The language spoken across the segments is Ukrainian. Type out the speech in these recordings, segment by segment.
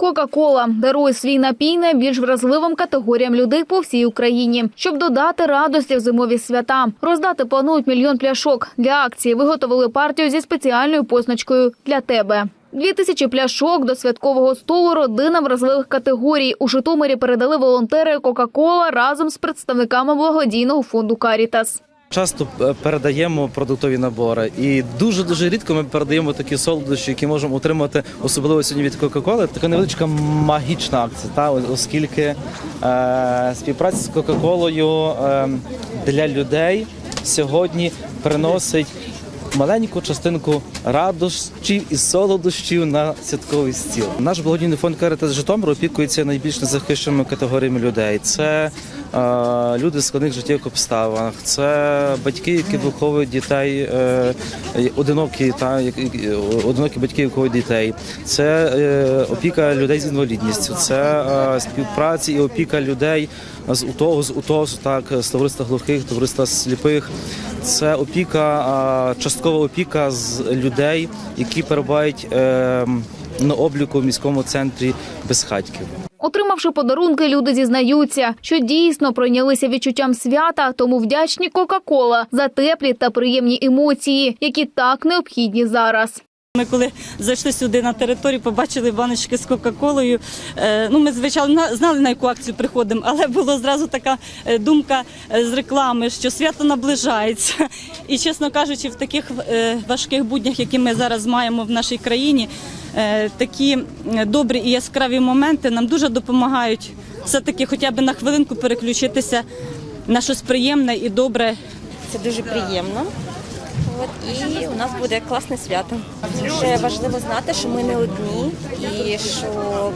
Кока-кола дарує свій напій найбільш вразливим категоріям людей по всій Україні, щоб додати радості в зимові свята. Роздати планують мільйон пляшок. Для акції виготовили партію зі спеціальною позначкою для тебе. Дві тисячі пляшок до святкового столу родинам вразливих категорій у Житомирі передали волонтери Кока-кола разом з представниками благодійного фонду Карітас. Часто е, передаємо продуктові набори, і дуже дуже рідко ми передаємо такі солодощі, які можемо отримати, особливо сьогодні від Кока-Коли. Така невеличка магічна акція, та оскільки е, співпраця з Кока-Колою е, для людей сьогодні приносить маленьку частинку радощів і солодощів на святковий стіл. Наш благодійний фонд Каритас Житомир опікується найбільш незахищеними категоріями людей. Це люди в складних життєвих обставинах, це батьки, які виховують дітей, е, одинокі та як- одинокі батьки виховують дітей. Це е, опіка людей з інвалідністю, це е, співпраця і опіка людей з УТОГу, з УТОС, так, з товариства глухих, товариства сліпих. Це опіка, часткова опіка з людей, які перебувають е, на обліку в міському центрі безхатьків. Отримавши подарунки, люди зізнаються, що дійсно пройнялися відчуттям свята, тому вдячні Кока-Кола за теплі та приємні емоції, які так необхідні зараз. Ми коли зайшли сюди на територію, побачили баночки з Кока-Колою. Е, Ну, ми звичайно знали на яку акцію приходимо, але була зразу така е, думка е, з реклами, що свято наближається. І чесно кажучи, в таких важких буднях, які ми зараз маємо в нашій країні, такі е, добрі і яскраві моменти нам дуже допомагають все-таки хоча б на хвилинку переключитися на щось приємне і добре Це дуже приємно. От і у нас буде класне свято. Дуже важливо знати, що ми не одні, і що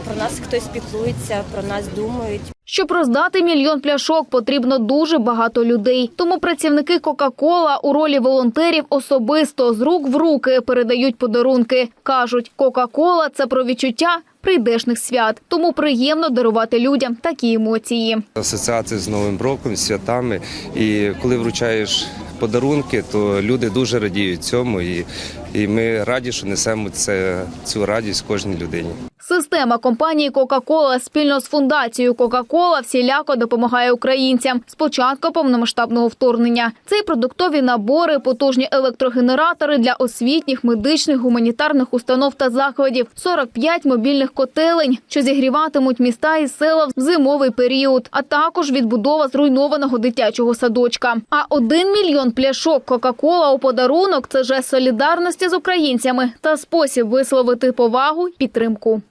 про нас хтось піклується, про нас думають. Щоб роздати мільйон пляшок, потрібно дуже багато людей. Тому працівники Кока-Кола у ролі волонтерів особисто з рук в руки передають подарунки. кажуть, Кока-Кола це про відчуття прийдешних свят. Тому приємно дарувати людям такі емоції. асоціація з Новим роком, святами. І коли вручаєш подарунки, то люди дуже радіють цьому. І, і ми раді, що несемо це, цю радість кожній людині. Система компанії Кока-Кола спільно з фундацією Кока-Кола всіляко допомагає українцям з початку повномасштабного вторгнення. Це й продуктові набори, потужні електрогенератори для освітніх, медичних, гуманітарних установ та закладів, 45 мобільних котелень, що зігріватимуть міста і села в зимовий період, а також відбудова зруйнованого дитячого садочка. А один мільйон пляшок Кока-Кола у подарунок це жест солідарності з українцями та спосіб висловити повагу й підтримку.